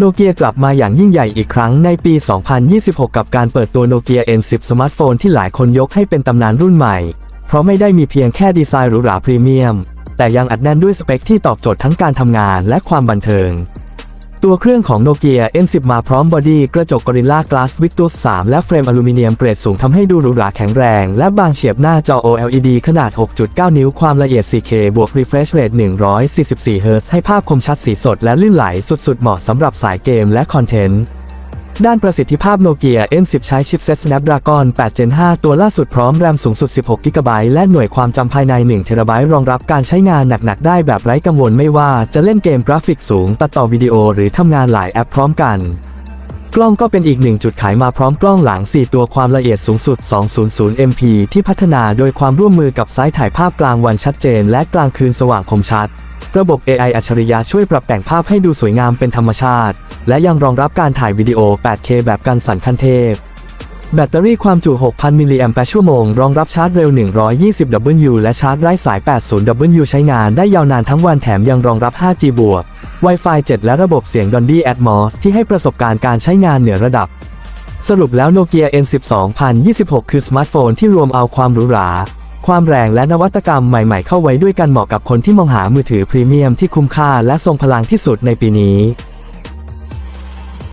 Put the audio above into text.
โนเกียกลับมาอย่างยิ่งใหญ่อีกครั้งในปี 2026 กับการเปิดตัวโนเกีย N10 สมาร์ทโฟนที่หลายคนยกให้เป็นตำนานรุ่นใหม่ เพราะไม่ได้มีเพียงแค่ดีไซน์หรูหราพรีเมียม แต่ยังอัดแน่นด้วยสเปคที่ตอบโจทย์ทั้งการทำงานและความบันเทิง ตัวเครื่องของโนเกีย N10 มาพร้อมบอดี้กระจก Gorilla Glass Victus 3และเฟรมอลูมิเนียมเกรดสูงทำให้ดูหรูหราแข็งแรง และบางเฉียบหน้าจอ OLED ขนาด 6.9 นิ้วความละเอียด 4K บวก refresh rate 144 Hz ให้ภาพคมชัดสีสดและลื่นไหลสุดๆ เหมาะสำหรับสายเกมและคอนเทนต์ ด้านประสิทธิภาพโนเกีย N10 ใช้ชิปเซ็ต Snapdragon 8 Gen 5 ตัวล่าสุดพร้อมแรมสูงสุด 16 GB และหน่วยความจำภายใน1 TB รองรับการใช้งานหนัก ๆ ได้แบบไร้กังวลไม่ว่าจะเล่นเกมกราฟิกสูง ตัดต่อวิดีโอหรือทำงานหลายแอปพร้อมกัน กล้องก็เป็นอีกหนึ่งจุดขายมาพร้อมกล้องหลัง 4 ตัวความละเอียดสูงสุด 200 MP ที่พัฒนาโดยความร่วมมือกับไซต์ถ่ายภาพกลางวันชัดเจน และกลางคืนสว่างคมชัด ระบบ AI อัจฉริยะช่วยปรับแต่งภาพให้ดูสวยงามเป็นธรรมชาติ และยังรองรับการถ่ายวิดีโอ 8K แบบกันสั่นขั้นเทพ แบตเตอรี่ความจุ 6,000 มิลลิแอมป์ชั่วโมง รองรับชาร์จเร็ว 120W และชาร์จไร้สาย 80W ใช้งานได้ยาวนานทั้งวันแถมยังรองรับ 5G บวก Wi-Fi 7 และระบบเสียง Dolby Atmos ที่ให้ประสบการณ์การใช้งานเหนือระดับ สรุปแล้ว Nokia N12 2026 คือสมาร์ทโฟนที่รวมเอาความหรูหรา ความแรงและนวัตกรรมใหม่ๆเข้าไว้ด้วยกันเหมาะกับคนที่มองหามือถือพรีเมียมที่คุ้มค่าและทรงพลังที่สุดในปีนี้